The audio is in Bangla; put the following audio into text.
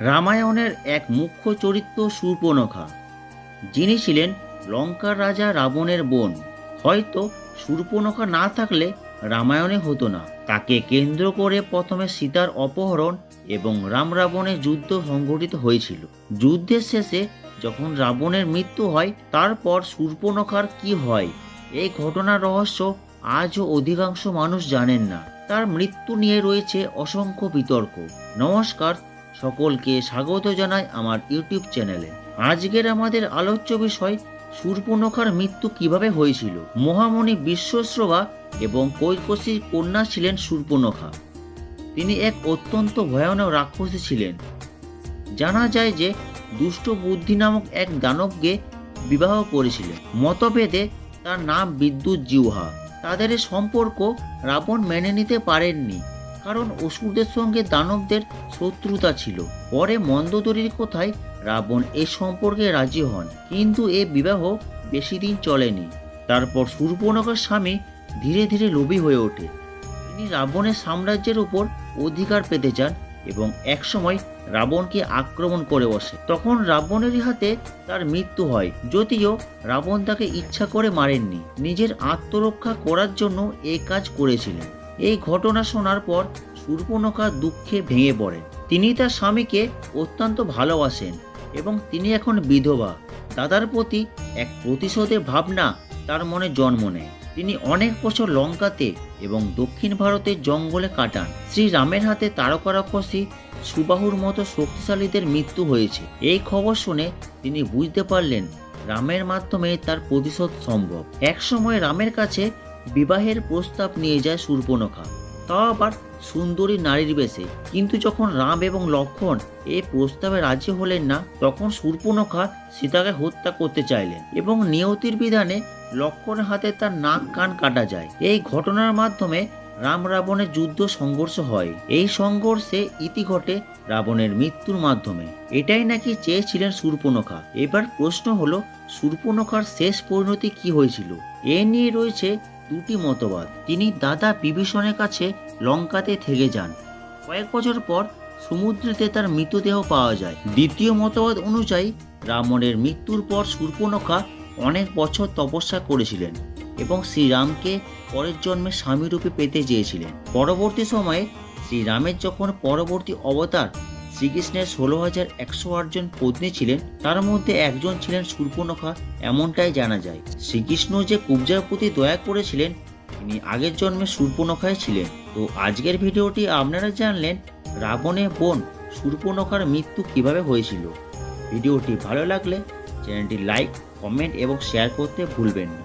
রামায়ণের এক মুখ্য চরিত্র শূর্পণখা যিনি ছিলেন লঙ্কার রাজা রাবণের বোন। হয়তো শূর্পণখা না থাকলে রামায়ণে হতো না। তাকে কেন্দ্র করে প্রথমে সীতার অপহরণ এবং রাম রাবণের যুদ্ধ সংঘটিত হয়েছিল। যুদ্ধের শেষে যখন রাবণের মৃত্যু হয়, তারপর শূর্পণখার কি হয়? এই ঘটনার রহস্য আজও অধিকাংশ মানুষ জানেন না। তার মৃত্যু নিয়ে রয়েছে অসংখ্য বিতর্ক। নমস্কার সকলকে স্বাগত জানাই আমার ইউটিউব চ্যানেলে। আজকের আমাদের আলোচ্য বিষয় শূর্পণখার মৃত্যু কীভাবে হয়েছিল? মহামণি বিশ্বশ্রবা এবং কৈকসীর কন্যা ছিলেন শূর্পণখা তিনি এক অত্যন্ত ভয়ানক রাক্ষসী ছিলেন। জানা যায় যে, দুষ্ট বুদ্ধি নামক এক দানবকে বিবাহ করেছিলেন। মতভেদে তার নাম বিদ্যুৎ জিউহা তাদের সম্পর্ক রাবণ মেনে নিতে পারেননি। কারণ অসুরদের সঙ্গে দানবদের শত্রুতা ছিল। পরে মন্দদরির কোথায় রাবণ এ সম্পর্কে রাজি হন, কিন্তু এ বিবাহ বেশি দিন চলেনি। তারপর শূর্পণখার স্বামী ধীরে ধীরে লোভী হয়ে ওঠে। তিনি রাবণের সাম্রাজ্যের উপর অধিকার পেতে চান এবং একসময় রাবণকে আক্রমণ করে বসে। তখন রাবণেরই হাতে তার মৃত্যু হয়, যদিও রাবণ তাকে ইচ্ছা করে মারেননি। নিজের আত্মরক্ষা করার জন্য এই কাজ করেছিলেন। এই ঘটনা শোনার পর শূর্পণখা দুঃখে ভেঙে পড়েন তিনি তার স্বামীকে অত্যন্ত ভালোবাসেন এবং তিনি এখন বিধবা। দাদার প্রতি এক প্রতিশোধের ভাবনা তার মনে জন্ম নেয়। তিনি অনেক বছর লঙ্কাতে এবং দক্ষিণ ভারতের জঙ্গলে কাটান। শ্রী রামের হাতে তারকা রাক্ষসী সুবাহুর মতো শক্তিশালীদের মৃত্যু হয়েছে। এই খবর শুনে তিনি বুঝতে পারলেন রামের মাধ্যমে তার প্রতিশোধ সম্ভব। একসময় রামের কাছে বিবাহের প্রস্তাব নিয়ে যায় শূর্পণখা তাও আবার সুন্দরী নারীর বেশে। কিন্তু যখন রাম এবং লক্ষণ এই প্রস্তাবে রাজি হলেন না, তখন শূর্পণখা সীতাকে হত্যা করতে চাইলেন এবং নিয়তির বিধানে লক্ষণের হাতে তার নাক কান কাটা যায়। এই ঘটনার মাধ্যমে রাম রাবণের যুদ্ধ সংঘর্ষ হয়। এই সংঘর্ষে ইতি ঘটে রাবণের মৃত্যুর মাধ্যমে। এটাই নাকি চেয়েছিলেন শূর্পণখা এবার প্রশ্ন হলো শূর্পণখার শেষ পরিণতি কি হয়েছিল? এ নিয়ে রয়েছে দুটি মতবাদ। তিনি দাদা বিভীষণের কাছে লঙ্কাতে থেকে যান। কয়েক বছর পর সমুদ্রেতে তার মৃতদেহ পাওয়া যায়। দ্বিতীয় মতবাদ অনুযায়ী রাবণের মৃত্যুর পর শূর্পণখা অনেক বছর তপস্যা করেছিলেন এবং শ্রীরামকে পরের জন্মে স্বামীরূপে পেতে চেয়েছিলেন। পরবর্তী সময়ে শ্রীরামের যখন পরবর্তী অবতার শ্রীকৃষ্ণের ষোলো হাজার একশো আটজন পত্নী ছিলেন, তার মধ্যে একজন ছিলেন শূর্পণখা এমনটাই জানা যায়। শ্রীকৃষ্ণ যে কুব্জার প্রতি দয়া করেছিলেন, তিনি আগের জন্মে শূর্পণখায় ছিলেন। তো আজকের ভিডিওটি আপনারা জানলেন, রাবণের বোন শূর্পণখার মৃত্যু কীভাবে হয়েছিল। ভিডিওটি ভালো লাগলে চ্যানেলটি লাইক, কমেন্ট এবং শেয়ার করতে ভুলবেন না।